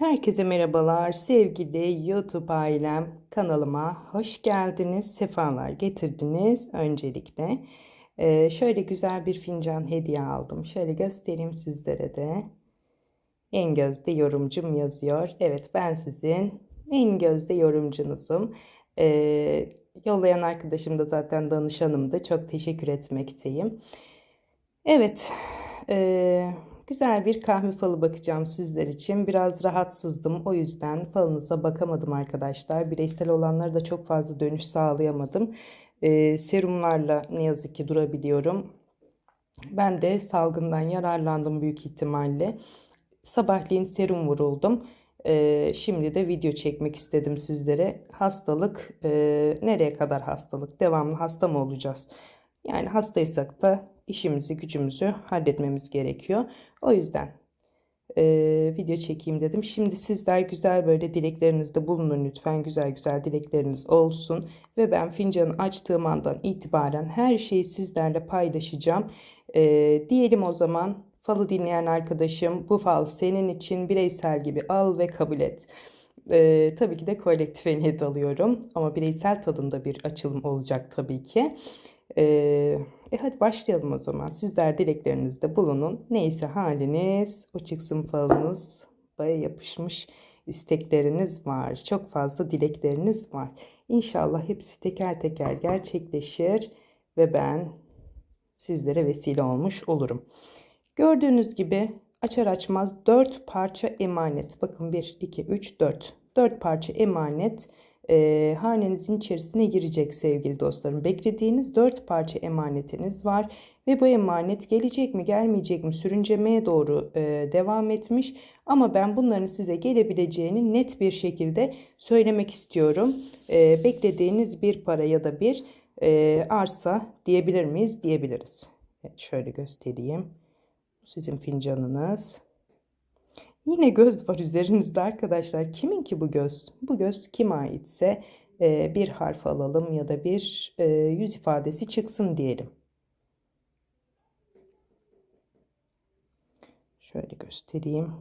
Herkese merhabalar. Sevgili YouTube ailem kanalıma hoş geldiniz sefalar getirdiniz öncelikle. Ee, şöyle güzel bir fincan hediye aldım. Şöyle göstereyim sizlere de. En gözde yorumcum yazıyor. Evet ben sizin en gözde yorumcunuzum. Ee, yollayan arkadaşım da zaten danışanımdı çok teşekkür etmekteyim. Evet ee, Güzel bir kahve falı bakacağım sizler için. Biraz rahatsızdım. O yüzden falınıza bakamadım arkadaşlar. Bireysel olanlara da çok fazla dönüş sağlayamadım. Ee, serumlarla ne yazık ki durabiliyorum. Ben de salgından yararlandım büyük ihtimalle. Sabahleyin serum vuruldum. Ee, şimdi de video çekmek istedim sizlere. Hastalık e, nereye kadar hastalık? Devamlı hasta mı olacağız? Yani hastaysak da işimizi gücümüzü halletmemiz gerekiyor. O yüzden e, video çekeyim dedim. Şimdi sizler güzel böyle dileklerinizde bulunun lütfen. Güzel güzel dilekleriniz olsun. Ve ben fincanı açtığım andan itibaren her şeyi sizlerle paylaşacağım. E, diyelim o zaman falı dinleyen arkadaşım bu fal senin için bireysel gibi al ve kabul et. Ee, tabii ki de kolektife niyet alıyorum ama bireysel tadında bir açılım olacak tabii ki. Ee, e hadi başlayalım o zaman. Sizler dileklerinizde bulunun. Neyse haliniz, o çıksın falınız, baya yapışmış istekleriniz var. Çok fazla dilekleriniz var. İnşallah hepsi teker teker gerçekleşir ve ben sizlere vesile olmuş olurum. Gördüğünüz gibi açar açmaz 4 parça emanet. Bakın 1, 2, 3, 4. 4 parça emanet e, hanenizin içerisine girecek sevgili dostlarım. Beklediğiniz 4 parça emanetiniz var ve bu emanet gelecek mi gelmeyecek mi sürüncemeye doğru e, devam etmiş. Ama ben bunların size gelebileceğini net bir şekilde söylemek istiyorum. E, beklediğiniz bir para ya da bir e, arsa diyebilir miyiz? Diyebiliriz. Evet, şöyle göstereyim. Sizin fincanınız. Yine göz var üzerinizde arkadaşlar. Kimin ki bu göz? Bu göz kime aitse e, bir harf alalım ya da bir e, yüz ifadesi çıksın diyelim. Şöyle göstereyim.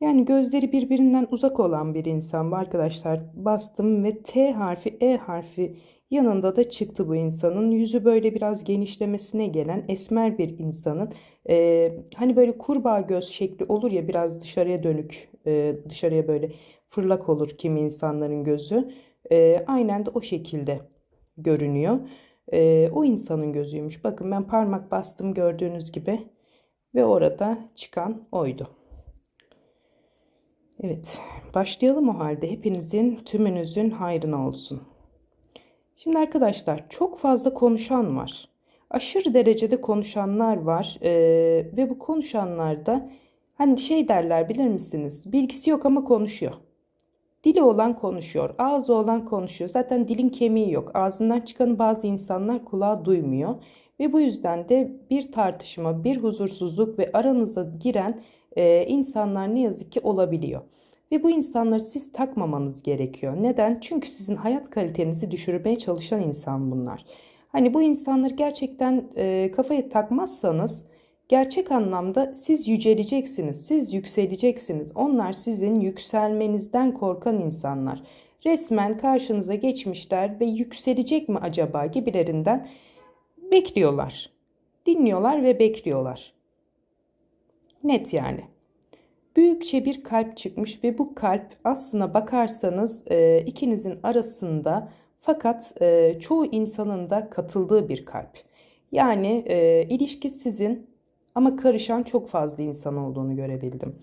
Yani gözleri birbirinden uzak olan bir insan var arkadaşlar. Bastım ve T harfi, E harfi yanında da çıktı bu insanın. Yüzü böyle biraz genişlemesine gelen esmer bir insanın. Ee, hani böyle kurbağa göz şekli olur ya biraz dışarıya dönük, e, dışarıya böyle fırlak olur kimi insanların gözü. E, aynen de o şekilde görünüyor. E, o insanın gözüymüş. Bakın ben parmak bastım gördüğünüz gibi ve orada çıkan oydu. Evet, başlayalım o halde. Hepinizin, tümünüzün hayrına olsun. Şimdi arkadaşlar çok fazla konuşan var. Aşırı derecede konuşanlar var ee, ve bu konuşanlarda hani şey derler bilir misiniz? Bilgisi yok ama konuşuyor. Dili olan konuşuyor, ağzı olan konuşuyor. Zaten dilin kemiği yok. Ağzından çıkan bazı insanlar kulağı duymuyor. Ve bu yüzden de bir tartışma, bir huzursuzluk ve aranıza giren e, insanlar ne yazık ki olabiliyor. Ve bu insanları siz takmamanız gerekiyor. Neden? Çünkü sizin hayat kalitenizi düşürmeye çalışan insan bunlar. Hani bu insanları gerçekten e, kafaya takmazsanız gerçek anlamda siz yüceleceksiniz, siz yükseleceksiniz. Onlar sizin yükselmenizden korkan insanlar. Resmen karşınıza geçmişler ve yükselecek mi acaba gibilerinden bekliyorlar. Dinliyorlar ve bekliyorlar. Net yani büyükçe bir kalp çıkmış ve bu kalp aslına bakarsanız e, ikinizin arasında fakat e, çoğu insanın da katıldığı bir kalp. Yani e, ilişki sizin ama karışan çok fazla insan olduğunu görebildim.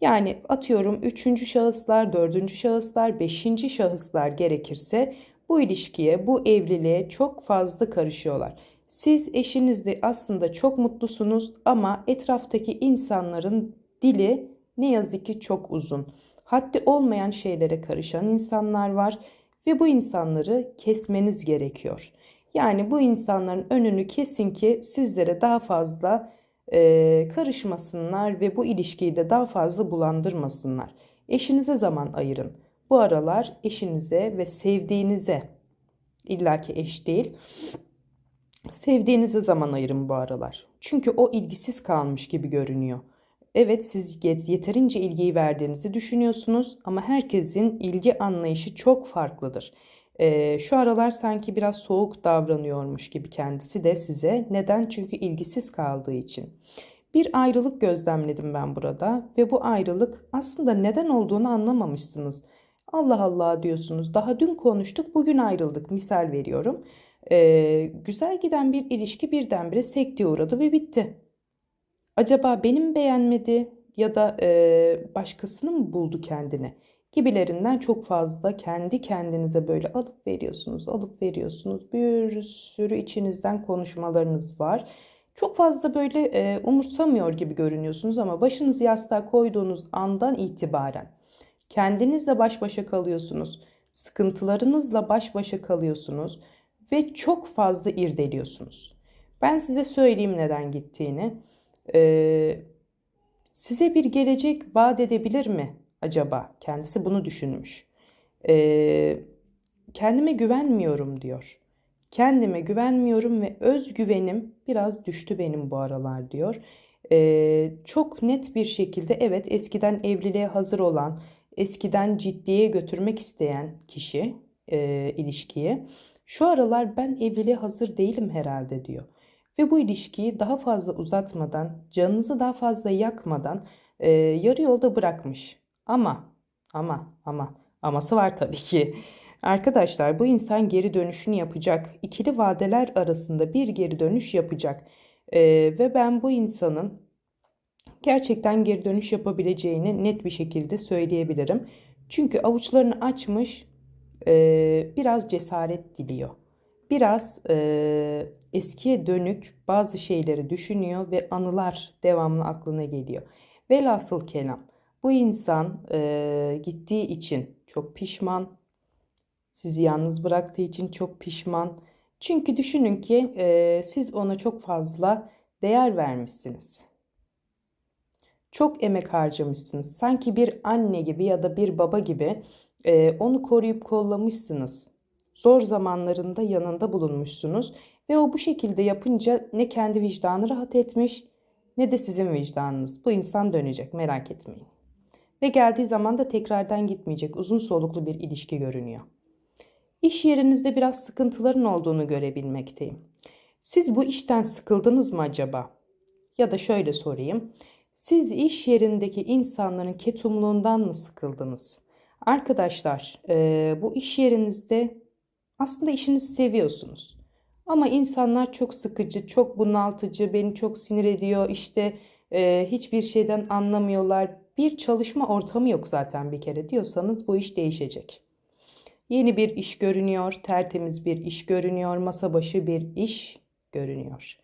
Yani atıyorum üçüncü şahıslar, dördüncü şahıslar, beşinci şahıslar gerekirse bu ilişkiye, bu evliliğe çok fazla karışıyorlar. Siz eşinizle aslında çok mutlusunuz ama etraftaki insanların dili ne yazık ki çok uzun. Haddi olmayan şeylere karışan insanlar var ve bu insanları kesmeniz gerekiyor. Yani bu insanların önünü kesin ki sizlere daha fazla e, karışmasınlar ve bu ilişkiyi de daha fazla bulandırmasınlar. Eşinize zaman ayırın. Bu aralar eşinize ve sevdiğinize illaki eş değil sevdiğinize zaman ayırın bu aralar. Çünkü o ilgisiz kalmış gibi görünüyor Evet siz yet- yeterince ilgiyi verdiğinizi düşünüyorsunuz ama herkesin ilgi anlayışı çok farklıdır. Ee, şu aralar sanki biraz soğuk davranıyormuş gibi kendisi de size. Neden? Çünkü ilgisiz kaldığı için. Bir ayrılık gözlemledim ben burada ve bu ayrılık aslında neden olduğunu anlamamışsınız. Allah Allah diyorsunuz. Daha dün konuştuk, bugün ayrıldık. Misal veriyorum. Ee, güzel giden bir ilişki birdenbire sekteye uğradı ve bitti. Acaba beni mi beğenmedi ya da e, başkasını mı buldu kendine? Gibilerinden çok fazla kendi kendinize böyle alıp veriyorsunuz, alıp veriyorsunuz. Bir sürü içinizden konuşmalarınız var. Çok fazla böyle e, umursamıyor gibi görünüyorsunuz ama başınızı yastığa koyduğunuz andan itibaren kendinizle baş başa kalıyorsunuz. Sıkıntılarınızla baş başa kalıyorsunuz ve çok fazla irdeliyorsunuz. Ben size söyleyeyim neden gittiğini. Ee, size bir gelecek vaat edebilir mi acaba? Kendisi bunu düşünmüş. Ee, kendime güvenmiyorum diyor. Kendime güvenmiyorum ve özgüvenim biraz düştü benim bu aralar diyor. Ee, çok net bir şekilde evet eskiden evliliğe hazır olan, eskiden ciddiye götürmek isteyen kişi e, ilişkiyi şu aralar ben evliliğe hazır değilim herhalde diyor. Ve bu ilişkiyi daha fazla uzatmadan, canınızı daha fazla yakmadan e, yarı yolda bırakmış. Ama, ama, ama, aması var tabii ki. Arkadaşlar bu insan geri dönüşünü yapacak. İkili vadeler arasında bir geri dönüş yapacak. E, ve ben bu insanın gerçekten geri dönüş yapabileceğini net bir şekilde söyleyebilirim. Çünkü avuçlarını açmış, e, biraz cesaret diliyor. Biraz e, eskiye dönük bazı şeyleri düşünüyor ve anılar devamlı aklına geliyor. Velhasıl kelam bu insan e, gittiği için çok pişman, sizi yalnız bıraktığı için çok pişman. Çünkü düşünün ki e, siz ona çok fazla değer vermişsiniz. Çok emek harcamışsınız. Sanki bir anne gibi ya da bir baba gibi e, onu koruyup kollamışsınız. Zor zamanlarında yanında bulunmuşsunuz ve o bu şekilde yapınca ne kendi vicdanı rahat etmiş ne de sizin vicdanınız. Bu insan dönecek merak etmeyin. Ve geldiği zaman da tekrardan gitmeyecek uzun soluklu bir ilişki görünüyor. İş yerinizde biraz sıkıntıların olduğunu görebilmekteyim. Siz bu işten sıkıldınız mı acaba? Ya da şöyle sorayım. Siz iş yerindeki insanların ketumluğundan mı sıkıldınız? Arkadaşlar, e, bu iş yerinizde aslında işinizi seviyorsunuz. Ama insanlar çok sıkıcı, çok bunaltıcı, beni çok sinir ediyor. İşte e, hiçbir şeyden anlamıyorlar. Bir çalışma ortamı yok zaten bir kere diyorsanız bu iş değişecek. Yeni bir iş görünüyor, tertemiz bir iş görünüyor, masa başı bir iş görünüyor.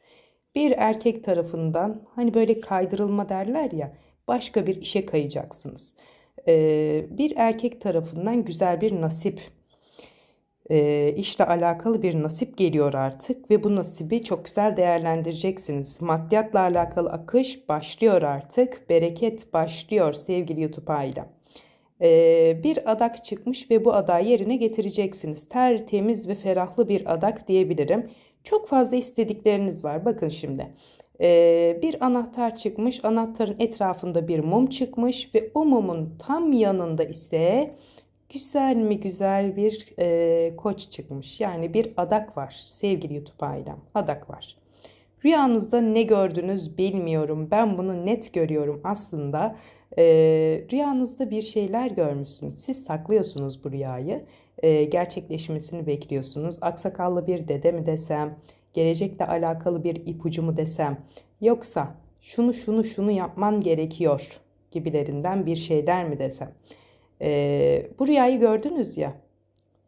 Bir erkek tarafından hani böyle kaydırılma derler ya başka bir işe kayacaksınız. Bir erkek tarafından güzel bir nasip e, işle alakalı bir nasip geliyor artık ve bu nasibi çok güzel değerlendireceksiniz. Maddiyatla alakalı akış başlıyor artık. Bereket başlıyor sevgili YouTube ailem. E, bir adak çıkmış ve bu adağı yerine getireceksiniz. Tertemiz ve ferahlı bir adak diyebilirim. Çok fazla istedikleriniz var. Bakın şimdi. E, bir anahtar çıkmış. Anahtarın etrafında bir mum çıkmış ve o mumun tam yanında ise güzel mi güzel bir e, koç çıkmış. Yani bir adak var sevgili YouTube ailem. Adak var. Rüyanızda ne gördünüz bilmiyorum. Ben bunu net görüyorum aslında. E, rüyanızda bir şeyler görmüşsünüz. Siz saklıyorsunuz bu rüyayı. E, gerçekleşmesini bekliyorsunuz. Aksakallı bir dede mi desem, gelecekle alakalı bir ipucu mu desem, yoksa şunu şunu şunu yapman gerekiyor gibilerinden bir şeyler mi desem. Ee, bu rüyayı gördünüz ya.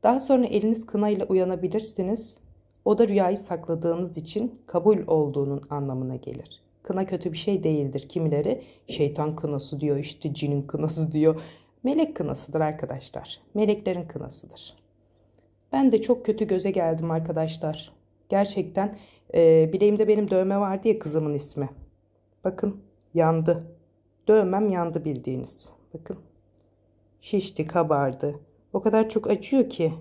Daha sonra eliniz kınayla uyanabilirsiniz. O da rüyayı sakladığınız için kabul olduğunun anlamına gelir. Kına kötü bir şey değildir. Kimileri şeytan kınası diyor, işte cinin kınası diyor. Melek kınasıdır arkadaşlar. Meleklerin kınasıdır. Ben de çok kötü göze geldim arkadaşlar. Gerçekten e, bileğimde benim dövme vardı ya kızımın ismi. Bakın yandı. Dövmem yandı bildiğiniz. Bakın şişti, kabardı. O kadar çok acıyor ki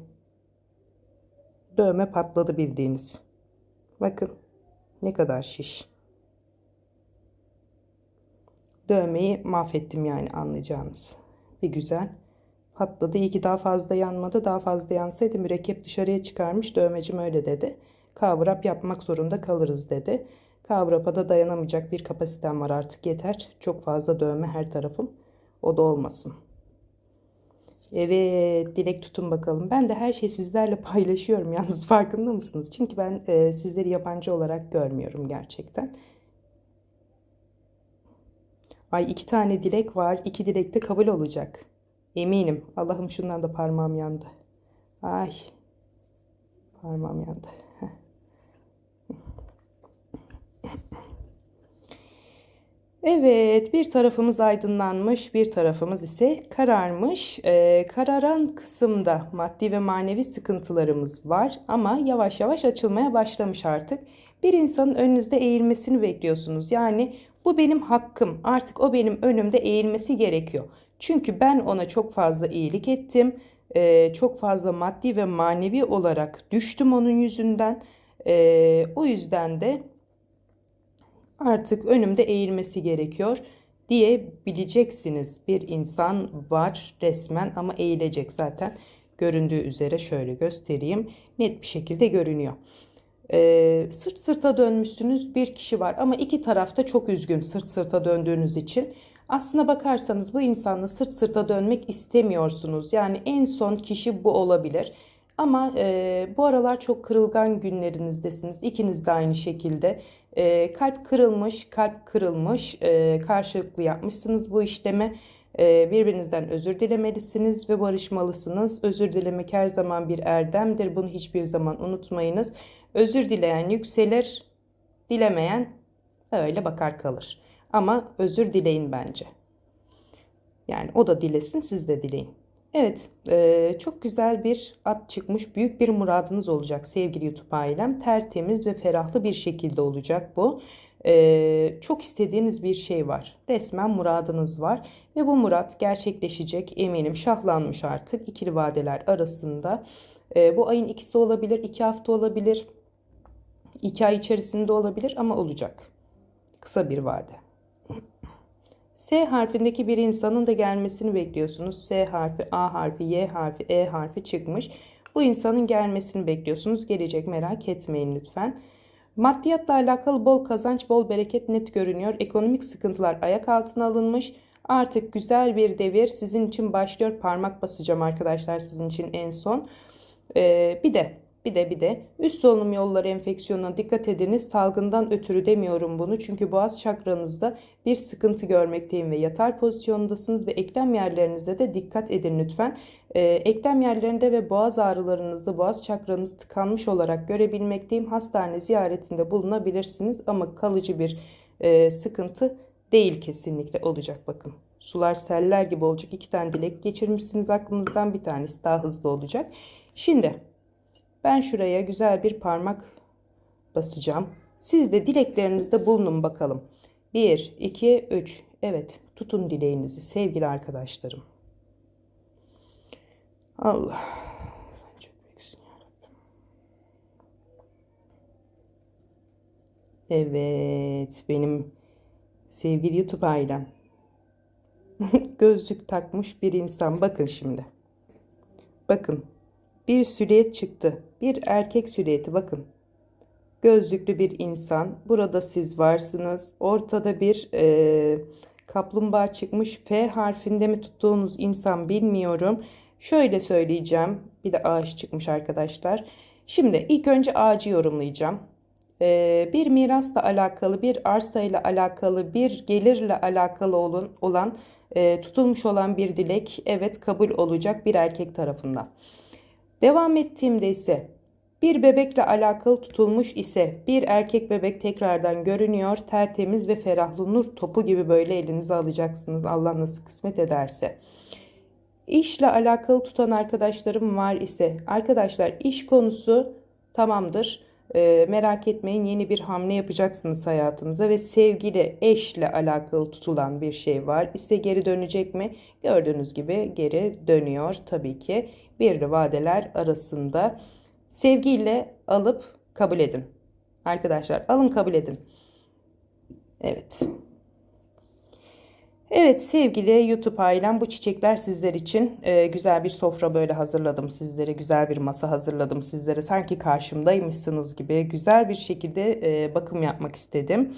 dövme patladı bildiğiniz. Bakın ne kadar şiş. dövmeyi mahvettim yani anlayacağınız. Bir güzel patladı. İyi ki daha fazla yanmadı. Daha fazla yansaydı mürekkep dışarıya çıkarmış. Dövmecim öyle dedi. Kavrap yapmak zorunda kalırız dedi. Kavrapa da dayanamayacak bir kapasitem var artık yeter. Çok fazla dövme her tarafım. O da olmasın. Evet dilek tutun bakalım. Ben de her şeyi sizlerle paylaşıyorum yalnız farkında mısınız? Çünkü ben e, sizleri yabancı olarak görmüyorum gerçekten. Ay iki tane dilek var. İki dilek de kabul olacak. Eminim. Allah'ım şundan da parmağım yandı. Ay. Parmağım yandı. Evet, bir tarafımız aydınlanmış, bir tarafımız ise kararmış. Ee, kararan kısımda maddi ve manevi sıkıntılarımız var ama yavaş yavaş açılmaya başlamış artık. Bir insanın önünüzde eğilmesini bekliyorsunuz. Yani bu benim hakkım, artık o benim önümde eğilmesi gerekiyor. Çünkü ben ona çok fazla iyilik ettim, ee, çok fazla maddi ve manevi olarak düştüm onun yüzünden. Ee, o yüzden de artık önümde eğilmesi gerekiyor diyebileceksiniz. Bir insan var resmen ama eğilecek zaten. Göründüğü üzere şöyle göstereyim. Net bir şekilde görünüyor. Ee, sırt sırta dönmüşsünüz bir kişi var ama iki tarafta çok üzgün sırt sırta döndüğünüz için. Aslına bakarsanız bu insanla sırt sırta dönmek istemiyorsunuz. Yani en son kişi bu olabilir. Ama e, bu aralar çok kırılgan günlerinizdesiniz. İkiniz de aynı şekilde. E, kalp kırılmış, kalp kırılmış. E, karşılıklı yapmışsınız bu işlemi. E, birbirinizden özür dilemelisiniz ve barışmalısınız. Özür dilemek her zaman bir erdemdir. Bunu hiçbir zaman unutmayınız. Özür dileyen yükselir, dilemeyen öyle bakar kalır. Ama özür dileyin bence. Yani o da dilesin, siz de dileyin. Evet, e, çok güzel bir at çıkmış. Büyük bir muradınız olacak sevgili YouTube ailem. Tertemiz ve ferahlı bir şekilde olacak bu. E, çok istediğiniz bir şey var. Resmen muradınız var. Ve bu murat gerçekleşecek eminim. Şahlanmış artık ikili vadeler arasında. E, bu ayın ikisi olabilir, iki hafta olabilir. iki ay içerisinde olabilir ama olacak. Kısa bir vade. S harfindeki bir insanın da gelmesini bekliyorsunuz. S harfi, A harfi, Y harfi, E harfi çıkmış. Bu insanın gelmesini bekliyorsunuz. Gelecek merak etmeyin lütfen. Maddiyatla alakalı bol kazanç, bol bereket net görünüyor. Ekonomik sıkıntılar ayak altına alınmış. Artık güzel bir devir sizin için başlıyor. Parmak basacağım arkadaşlar sizin için en son. Ee, bir de bir de bir de üst solunum yolları enfeksiyonuna dikkat ediniz. Salgından ötürü demiyorum bunu. Çünkü boğaz çakranızda bir sıkıntı görmekteyim ve yatar pozisyondasınız ve eklem yerlerinize de dikkat edin lütfen. Ee, eklem yerlerinde ve boğaz ağrılarınızı, boğaz çakranız tıkanmış olarak görebilmekteyim. Hastane ziyaretinde bulunabilirsiniz ama kalıcı bir e, sıkıntı değil kesinlikle olacak bakın. Sular seller gibi olacak. İki tane dilek geçirmişsiniz aklınızdan bir tanesi daha hızlı olacak. Şimdi ben şuraya güzel bir parmak basacağım. Siz de dileklerinizde bulunun bakalım. 1, 2, 3. Evet tutun dileğinizi sevgili arkadaşlarım. Allah. Evet benim sevgili YouTube ailem. Gözlük takmış bir insan. Bakın şimdi. Bakın bir silüet çıktı. Bir erkek silüeti bakın. Gözlüklü bir insan. Burada siz varsınız. Ortada bir e, kaplumbağa çıkmış. F harfinde mi tuttuğunuz insan bilmiyorum. Şöyle söyleyeceğim. Bir de ağaç çıkmış arkadaşlar. Şimdi ilk önce ağacı yorumlayacağım. Ee, bir mirasla alakalı, bir arsayla alakalı, bir gelirle alakalı olan, olan e, tutulmuş olan bir dilek evet kabul olacak bir erkek tarafından. Devam ettiğimde ise bir bebekle alakalı tutulmuş ise bir erkek bebek tekrardan görünüyor. Tertemiz ve ferahlı nur topu gibi böyle elinize alacaksınız Allah nasıl kısmet ederse. İşle alakalı tutan arkadaşlarım var ise arkadaşlar iş konusu tamamdır. E, merak etmeyin yeni bir hamle yapacaksınız hayatınıza ve sevgili eşle alakalı tutulan bir şey var. ise geri dönecek mi? Gördüğünüz gibi geri dönüyor tabii ki. Birli vadeler arasında sevgiyle alıp kabul edin. Arkadaşlar alın kabul edin. Evet. Evet sevgili YouTube ailem bu çiçekler sizler için e, güzel bir sofra böyle hazırladım sizlere. Güzel bir masa hazırladım sizlere. Sanki karşımdaymışsınız gibi güzel bir şekilde e, bakım yapmak istedim.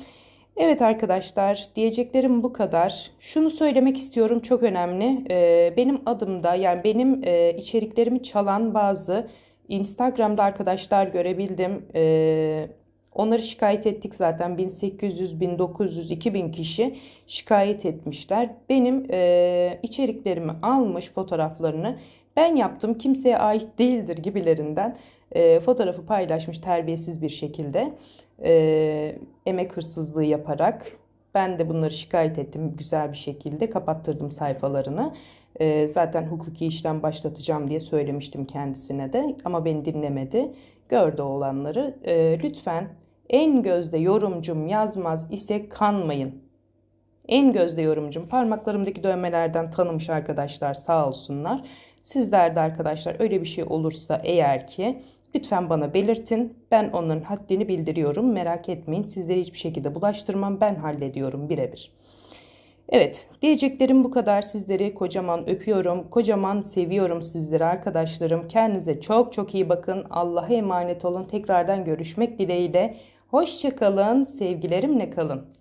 Evet arkadaşlar diyeceklerim bu kadar. Şunu söylemek istiyorum çok önemli. E, benim adımda yani benim e, içeriklerimi çalan bazı Instagram'da arkadaşlar görebildim. E, Onları şikayet ettik zaten 1800, 1900, 2000 kişi şikayet etmişler. Benim e, içeriklerimi almış fotoğraflarını ben yaptım kimseye ait değildir gibilerinden e, fotoğrafı paylaşmış terbiyesiz bir şekilde e, emek hırsızlığı yaparak. Ben de bunları şikayet ettim güzel bir şekilde kapattırdım sayfalarını. E, zaten hukuki işlem başlatacağım diye söylemiştim kendisine de ama beni dinlemedi. Gördü olanları. E, lütfen en gözde yorumcum yazmaz ise kanmayın. En gözde yorumcum parmaklarımdaki dövmelerden tanımış arkadaşlar sağ olsunlar. Sizler de arkadaşlar öyle bir şey olursa eğer ki lütfen bana belirtin. Ben onların haddini bildiriyorum. Merak etmeyin sizleri hiçbir şekilde bulaştırmam. Ben hallediyorum birebir. Evet, diyeceklerim bu kadar. Sizleri kocaman öpüyorum. Kocaman seviyorum sizleri arkadaşlarım. Kendinize çok çok iyi bakın. Allah'a emanet olun. Tekrardan görüşmek dileğiyle. Hoşçakalın. Sevgilerimle kalın.